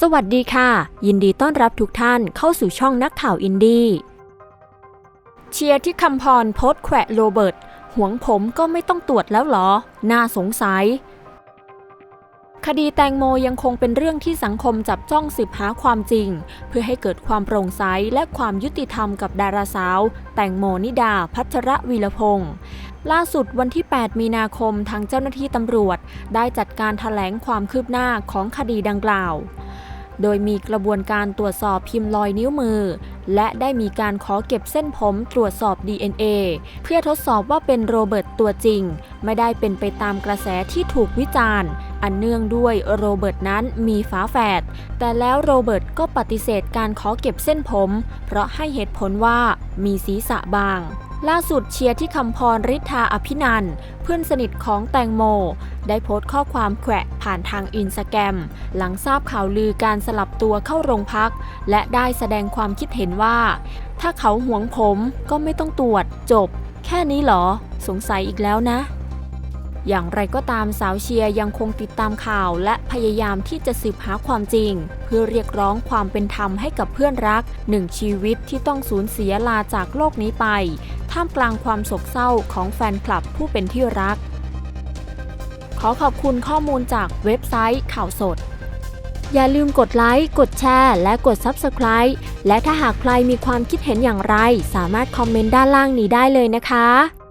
สวัสดีค่ะ ยินดีต้อนรับทุกท่านเข้าสู่ช่องนักข่าวอินดี้เชียร์ที่คำพรโพสแขวะโรเบิร์ตหวงผมก็ไม่ต้องตรวจแล้วหรอ น่าสงสัย คดีแตงโมยังคงเป็นเรื่องที่สังคมจับจ้องสืบหาความจริง เพื่อให้เกิดความโปร่งใสและความยุติธรรมกับดาราสาว แตงโมนิดา พัชระวีรพงศ์ล่าสุดวันที่ 8 มีนาคมทางเจ้าหน้าที่ตำรวจ ได้จัดการถแถลงความคืบหน้าของคดีดังกล่าว โดยมีกระบวนการตรวจสอบพิมพ์ลอยนิ้วมือ และได้มีการขอเก็บเส้นผมตรวจสอบ DNA เพื่อทดสอบว่าเป็นโรเบิร์ตตัวจริง ไม่ได้เป็นไปตามกระแสที่ถูกวิจารณ์ อันเนื่องด้วยโรเบิร์ตนั้นมีฝาแฝด แต่แล้วโรเบิร์ตก็ปฏิเสธการขอเก็บเส้นผม เพราะให้เหตุผลว่ามีศีรษะบางล่าสุดเชียร์ที่คำพรฤทธาอภินันเพื่อนสนิทของแตงโม ได้โพสต์ข้อความแขวะผ่านทางอินสตาแกรมหลังทราบข่าวลือการสลับตัวเข้าโรงพัก และได้แสดงความคิดเห็นว่า ถ้าเขาหวงผมก็ไม่ต้องตรวจจบ แค่นี้เหรอ สงสัยอีกแล้วนะอย่างไรก็ตามสาวเชียร์ยังคงติดตามข่าวและพยายามที่จะสืบหาความจริง เพื่อเรียกร้องความเป็นธรรมให้กับเพื่อนรักหนึ่งชีวิตที่ต้องสูญเสียลาจากโลกนี้ไป ท่ามกลางความโศกเศร้าของแฟนคลับผู้เป็นที่รัก อขอบคุณข้อมูลจากเว็บไซต์ข่าวสด อย่าลืมกดไลค์ กดแชร์ และกด Subscribe และถ้าหากใครมีความคิดเห็นอย่างไร สามารถคอมเมนต์ด้านล่างนี้ได้เลยนะคะ